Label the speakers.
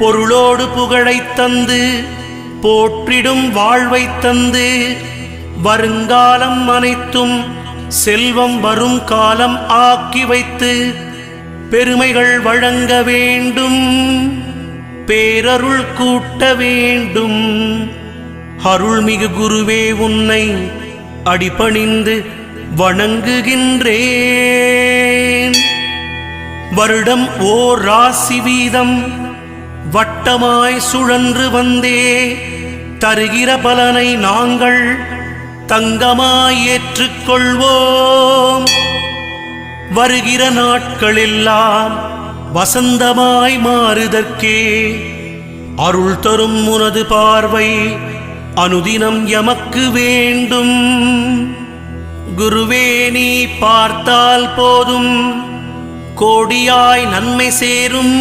Speaker 1: பொருளோடு புகழைத் தந்து போற்றிடும் வாழ்வைத் தந்து வருங்காலம் அனைத்தும் செல்வம் வரும் காலம் ஆக்கி வைத்து பெருமைகள் வழங்க வேண்டும் பேரருள் கூட்ட வேண்டும். அருள்மிகு குருவே உன்னை அடிபணிந்து வணங்குகின்றேன். வருடம் ஓர் ராசி வீதம் வட்டமாய் சுழன்று வந்தே தருகிற பலனை நாங்கள் தங்கமாய் ஏற்றுக்கொள்வோம். வருகிற நாட்களெல்லாம் வசந்தமாய் மாறுதற்கே அருள் தரும் உனது பார்வை அனுதினம் எமக்கு வேண்டும். குருவே நீ பார்த்தால் போதும் கோடியாய் நன்மை சேரும்.